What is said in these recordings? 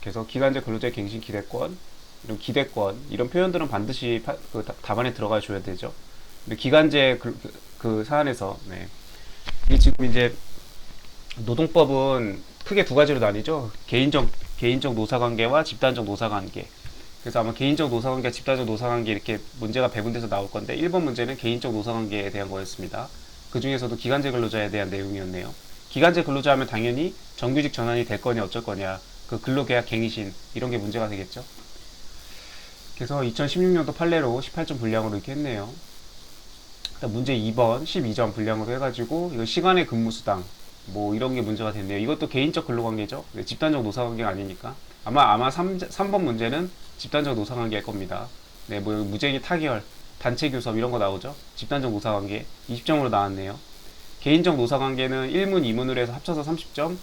그래서 기간제 근로자의 갱신 기대권, 이런 기대권 이런 표현들은 반드시 파- 그 다- 답안에 들어가 줘야 되죠. 근데 기간제 그, 그- 그 사안에서 네. 이게 지금 이제 노동법은 크게 두 가지로 나뉘죠. 개인적 개인적 노사관계와 집단적 노사관계. 그래서 아마 개인적 노사관계, 집단적 노사관계 이렇게 문제가 배분돼서 나올 건데 1번 문제는 개인적 노사관계에 대한 거였습니다. 그 중에서도 기간제 근로자에 대한 내용이었네요. 기간제 근로자 하면 당연히 정규직 전환이 될 거냐 어쩔 거냐 그 근로계약 갱신 이런 게 문제가 되겠죠. 그래서 2016년도 판례로 18점 분량으로 이렇게 했네요. 문제 2번 12점 분량으로 해가지고 이거 시간의 근무수당 뭐 이런 게 문제가 됐네요. 이것도 개인적 근로관계죠. 네, 집단적 노사관계가 아니니까 아마 아마 3, 3번 문제는 집단적 노사관계일 겁니다. 네, 뭐 무쟁이 타결, 단체 교섭 이런 거 나오죠. 집단적 노사관계 20점으로 나왔네요. 개인적 노사관계는 1문, 2문으로 해서 합쳐서 30점.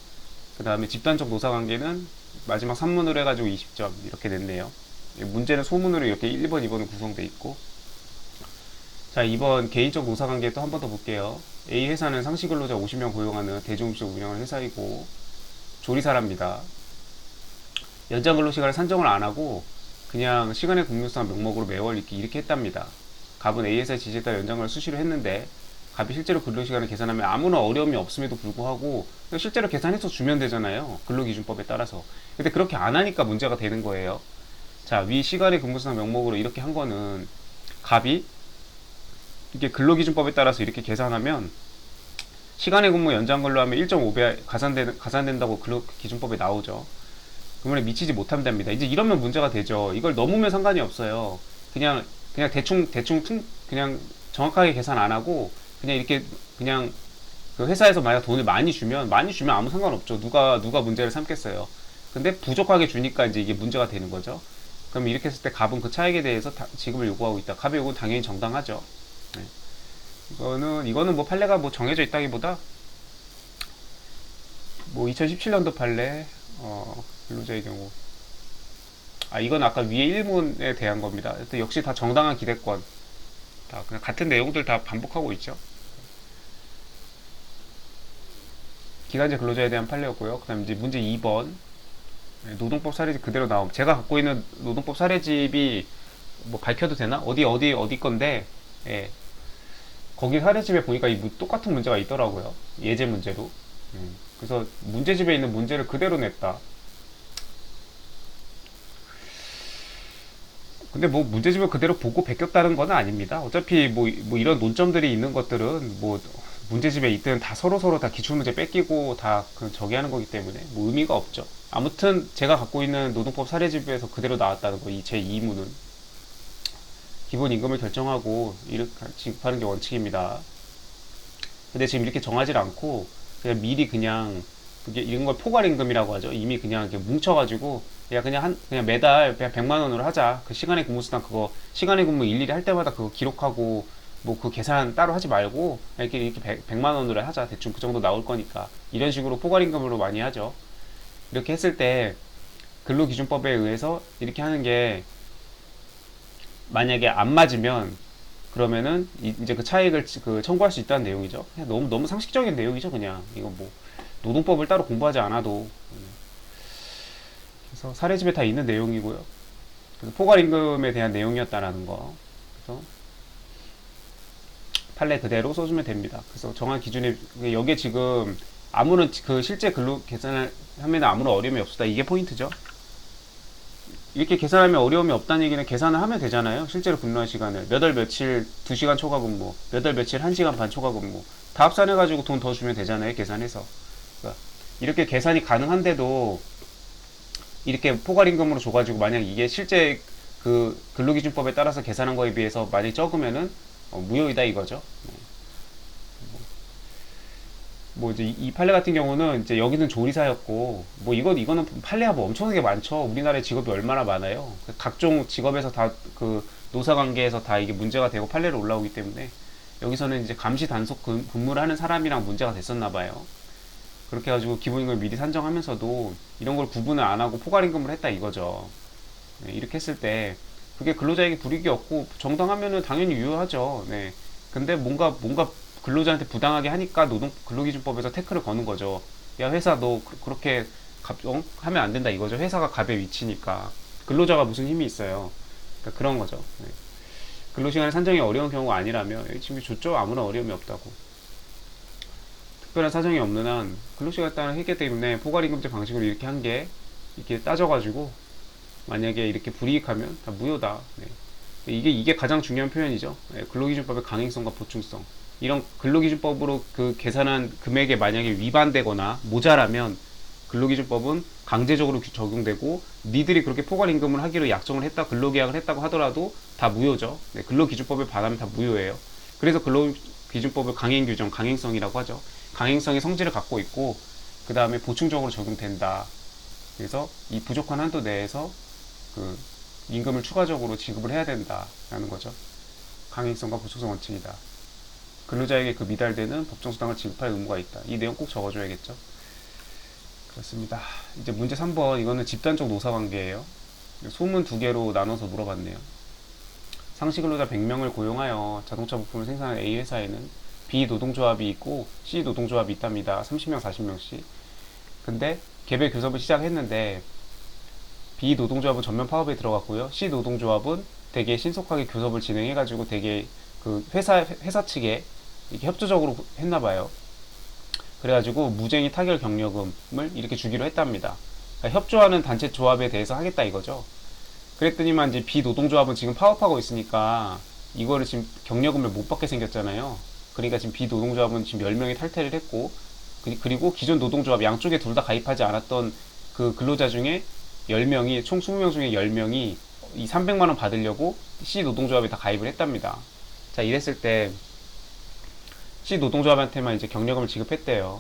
그 다음에 집단적 노사관계는 마지막 3문으로 해가지고 20점 이렇게 냈네요. 예, 문제는 소문으로 이렇게 1번, 2번은 구성돼 있고 자, 2번 개인적 노사관계 또 한 번 더 볼게요. A 회사는 상시 근로자 50명 고용하는 대중음식 운영을 회사이고 조리사랍니다. 연장 근로 시간을 산정을 안 하고 그냥 시간의 공유상 명목으로 매월 이렇게, 이렇게 했답니다. 갑은 A 회사의 지시에 따라 연장을 수시로 했는데 갑이 실제로 근로 시간을 계산하면 아무런 어려움이 없음에도 불구하고 실제로 계산해서 주면 되잖아요. 근로기준법에 따라서. 근데 그렇게 안 하니까 문제가 되는 거예요. 자, 위 시간의 근무상 명목으로 이렇게 한 거는 갑이 이게 근로기준법에 따라서 이렇게 계산하면 시간의 근무 연장 근로하면 1.5배 가산되, 가산된다고 근로기준법에 나오죠. 그러면 미치지 못한답니다. 이제 이러면 문제가 되죠. 이걸 넘으면 상관이 없어요. 그냥 그냥 대충 대충 퉁- 그냥 정확하게 계산 안 하고 그냥 이렇게 그냥 그 회사에서 만약 돈을 많이 주면 많이 주면 아무 상관없죠. 누가 누가 문제를 삼겠어요. 근데 부족하게 주니까 이제 이게 문제가 되는 거죠. 그럼 이렇게 했을 때 갑은 그 차익에 대해서 다- 지급을 요구하고 있다. 갑의 요구는 당연히 정당하죠. 네. 이거는 이거는 뭐 판례가 뭐 정해져 있다기보다 뭐 2017년도 판례 어 근로자의 경우 아 이건 아까 위에 1문에 대한 겁니다. 역시 다 정당한 기대권 다 그냥 같은 내용들 다 반복하고 있죠. 기간제 근로자에 대한 판례였고요. 그 다음 이제 문제 2번 네, 노동법 사례집 그대로 나옴. 제가 갖고 있는 노동법 사례집이 뭐 밝혀도 되나? 어디 어디 어디 건데 예. 거기 사례집에 보니까 이 무- 똑같은 문제가 있더라고요. 예제 문제로. 음, 그래서 문제집에 있는 문제를 그대로 냈다. 근데 뭐 문제집을 그대로 보고 베꼈다는 건 아닙니다. 어차피 뭐, 뭐 이런 논점들이 있는 것들은 뭐 문제집에 있든 다 서로 서로 다 기출문제 뺏기고 다 그 저기 하는 거기 때문에 뭐 의미가 없죠. 아무튼 제가 갖고 있는 노동법 사례집에서 그대로 나왔다는 거, 이 제 2무는. 기본 임금을 결정하고 이렇게 지급하는 게 원칙입니다. 근데 지금 이렇게 정하지 않고 그냥 미리 그냥 그게 이런 걸 포괄 임금이라고 하죠. 이미 그냥 이렇게 뭉쳐가지고 야 그냥 한 그냥 매달 그냥 100만 원으로 하자. 그 시간의 근무 수당 그거 시간의 근무 일일이 할 때마다 그거 기록하고 뭐 그 계산 따로 하지 말고 이렇게 이렇게 100, 만 원으로 하자. 대충 그 정도 나올 거니까 이런 식으로 포괄 임금으로 많이 하죠. 이렇게 했을 때 근로기준법에 의해서 이렇게 하는 게 만약에 안 맞으면 그러면은 이- 이제 그 차익을 치- 그 청구할 수 있다는 내용이죠. 그냥 너무 너무 상식적인 내용이죠, 그냥 이거 뭐 노동법을 따로 공부하지 않아도 그래서 사례집에 다 있는 내용이고요. 그래서 포괄임금에 대한 내용이었다라는 거. 그래서 판례 그대로 써주면 됩니다. 그래서 정한 기준에 여기에 지금 아무런 그 실제 근로 계산을 하면 아무런 어려움이 없다. 이게 포인트죠. 이렇게 계산하면 어려움이 없다는 얘기는 계산을 하면 되잖아요. 실제로 근로한 시간을. 몇 월 며칠 2시간 초과 근무, 몇 월 며칠 1시간 반 초과 근무. 다 합산해가지고 돈 더 주면 되잖아요. 계산해서. 그러니까 이렇게 계산이 가능한데도 이렇게 포괄임금으로 줘가지고 만약 이게 실제 그 근로기준법에 따라서 계산한 거에 비해서 만약 적으면은 어, 무효이다 이거죠. 네. 뭐, 뭐 이제 이, 이 판례 같은 경우는 이제 여기는 조리사였고 뭐 이건 이거는 판례가 뭐 엄청나게 많죠. 우리나라에 직업이 얼마나 많아요. 그 각종 직업에서 다 그 노사 관계에서 다 이게 문제가 되고 판례로 올라오기 때문에 여기서는 이제 감시 단속 근- 근무를 하는 사람이랑 문제가 됐었나 봐요. 그렇게 해가지고 기본임금을 미리 산정하면서도 이런 걸 구분을 안 하고 포괄임금을 했다 이거죠. 네, 이렇게 했을 때 그게 근로자에게 불이익이 없고 정당하면은 당연히 유효하죠. 네. 근데 뭔가 뭔가 근로자한테 부당하게 하니까 노동 근로기준법에서 태클을 거는 거죠. 야 회사 너 그, 렇게 갑, 어? 하면 안 된다 이거죠. 회사가 갑의 위치니까 근로자가 무슨 힘이 있어요. 그러니까 그런 거죠. 네. 근로시간 산정이 어려운 경우가 아니라면 지금 좋죠. 아무런 어려움이 없다고. 특별한 사정이 없는 한 근로시간 따는 했기 때문에 포괄임금제 방식으로 이렇게 한 게 이렇게 따져가지고 만약에 이렇게 불이익하면 다 무효다. 네. 이게 이게 가장 중요한 표현이죠. 네, 근로기준법의 강행성과 보충성. 이런 근로기준법으로 그 계산한 금액에 만약에 위반되거나 모자라면 근로기준법은 강제적으로 규- 적용되고 니들이 그렇게 포괄임금을 하기로 약정을 했다 근로계약을 했다고 하더라도 다 무효죠. 네, 근로기준법에 반하면 다 무효예요. 그래서 근로기준법을 강행규정, 강행성이라고 하죠. 강행성의 성질을 갖고 있고 그 다음에 보충적으로 적용된다. 그래서 이 부족한 한도 내에서 그 임금을 추가적으로 지급을 해야 된다라는 거죠. 강행성과 보충성 원칙이다. 근로자에게 그 미달되는 법정수당을 지급할 의무가 있다. 이 내용 꼭 적어줘야겠죠. 그렇습니다. 이제 문제 3번 이거는 집단적 노사관계예요. 소문 두 개로 나눠서 물어봤네요. 상시 근로자 100명을 고용하여 자동차 부품을 생산하는 A 회사에는 B 노동조합이 있고 C 노동조합이 있답니다. 30명, 40명씩. 근데 개별 교섭을 시작했는데 B 노동조합은 전면 파업에 들어갔고요. C 노동조합은 되게 신속하게 교섭을 진행해가지고 되게 그 회사 회사 측에 이렇게 협조적으로 했나 봐요. 그래가지고 무쟁이 타결 경력금을 이렇게 주기로 했답니다. 그러니까 협조하는 단체 조합에 대해서 하겠다 이거죠. 그랬더니만 이제 B 노동조합은 지금 파업하고 있으니까 이거를 지금 경력금을 못 받게 생겼잖아요. 그러니까 지금 B 노동조합은 지금 10명이 탈퇴를 했고 그- 그리고 기존 노동조합 양쪽에 둘 다 가입하지 않았던 그 근로자 중에 10명이 총 20명 중에 10명이 이 300만 원 받으려고 C 노동조합에 다 가입을 했답니다. 자, 이랬을 때 C 노동조합한테만 이제 경력금을 지급했대요.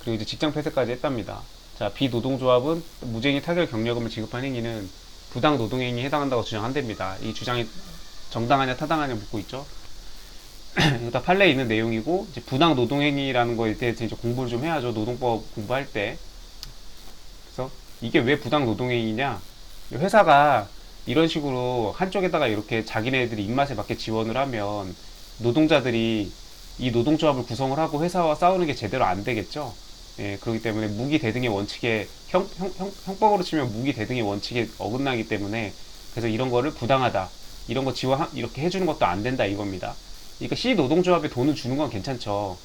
그리고 이제 직장 폐쇄까지 했답니다. 자, B 노동조합은 무쟁이 타결 경력금을 지급한 행위는 부당 노동행위에 해당한다고 주장한답니다. 이 주장이 정당하냐 타당하냐 묻고 있죠. 다 판례에 있는 내용이고 이제 부당 노동행위라는 거에 대해서 이제 공부를 좀 해야죠. 노동법 공부할 때. 그래서 이게 왜 부당 노동행위냐? 회사가 이런 식으로 한쪽에다가 이렇게 자기네들이 입맛에 맞게 지원을 하면 노동자들이 이 노동조합을 구성을 하고 회사와 싸우는 게 제대로 안 되겠죠. 예, 그렇기 때문에 무기 대등의 원칙에 형, 형, 형, 형법으로 치면 무기 대등의 원칙에 어긋나기 때문에 그래서 이런 거를 부당하다. 이런 거 지원 이렇게 해주는 것도 안 된다 이겁니다. 그러니까 C 노동조합에 돈을 주는 건 괜찮죠.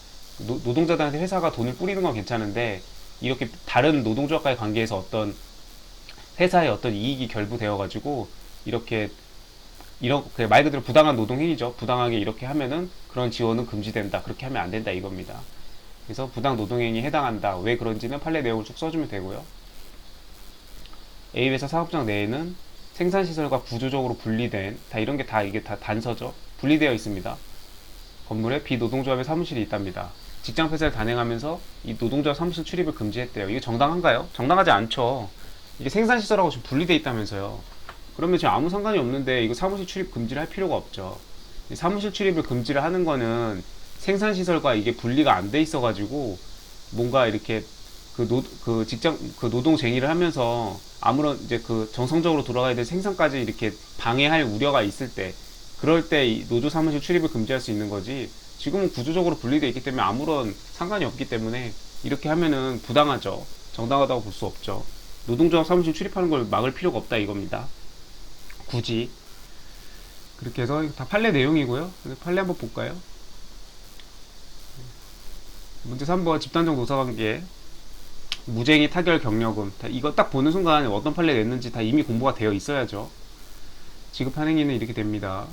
노, 노동자들한테 회사가 돈을 뿌리는 건 괜찮은데 이렇게 다른 노동조합과의 관계에서 어떤 회사의 어떤 이익이 결부되어 가지고 이렇게 이런 그말 그대로 부당한 노동 행위죠. 부당하게 이렇게 하면은 그런 지원은 금지된다. 그렇게 하면 안 된다 이겁니다. 그래서 부당 노동 행위에 해당한다. 왜 그런지는 판례 내용을 쭉 써주면 되고요. A 회사 사업장 내에는 생산 시설과 구조적으로 분리된 다 이런 게 다 이게 다 단서죠. 분리되어 있습니다. 건물에 비노동조합의 사무실이 있답니다. 직장 폐쇄를 단행하면서 이 노동조합 사무실 출입을 금지했대요. 이게 정당한가요? 정당하지 않죠. 이게 생산 시설하고 지금 분리돼 있다면서요. 그러면 지금 아무 상관이 없는데 이거 사무실 출입 금지를 할 필요가 없죠. 이 사무실 출입을 금지를 하는 거는 생산 시설과 이게 분리가 안 돼 있어 가지고 뭔가 이렇게 그, 노, 그 직장 그 노동쟁의를 하면서 아무런 이제 그 정성적으로 돌아가야 될 생산까지 이렇게 방해할 우려가 있을 때 그럴 때이 노조 사무실 출입을 금지할 수 있는 거지 지금은 구조적으로 분리되어 있기 때문에 아무런 상관이 없기 때문에 이렇게 하면은 부당하죠. 정당하다고 볼 수 없죠. 노동조합 사무실 출입하는 걸 막을 필요가 없다 이겁니다. 굳이. 그렇게 해서 다 판례 내용이고요. 판례 한번 볼까요? 문제 3번 집단적 노사관계. 무쟁이 타결 경력금 다 이거 딱 보는 순간 어떤 판례 냈는지 다 이미 공부가 되어 있어야죠. 지급 한 행위는 이렇게 됩니다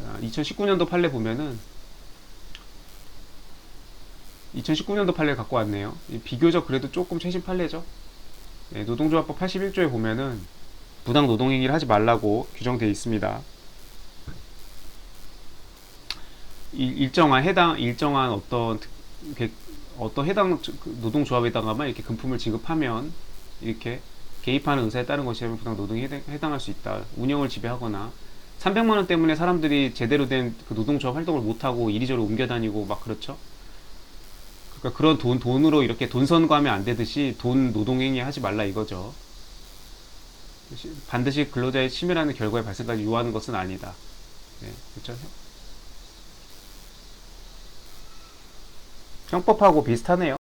2019년도 판례 보면은 2019년도 판례 갖고 왔네요. 이 비교적 그래도 조금 최신 판례죠. 네, 노동조합법 81조에 보면은 부당 노동행위를 하지 말라고 규정되어 있습니다. 일- 일정한 해당 일정한 어떤 어떤 해당 조- 그 노동조합에다가만 이렇게 금품을 지급하면 이렇게 개입하는 의사에 따른 것이라면 부당 노동에 해당, 해당할 수 있다. 운영을 지배하거나 300만 원 때문에 사람들이 제대로 된 그 노동조합 활동을 못 하고 이리저리 옮겨 다니고 막 그렇죠. 그러니까 그런 돈 돈으로 이렇게 돈 선거하면 안 되듯이 돈 노동행위 하지 말라 이거죠. 시- 반드시 근로자의 치밀하는 결과의 발생까지 요하는 것은 아니다. 네, 그렇죠. 형법하고 비슷하네요.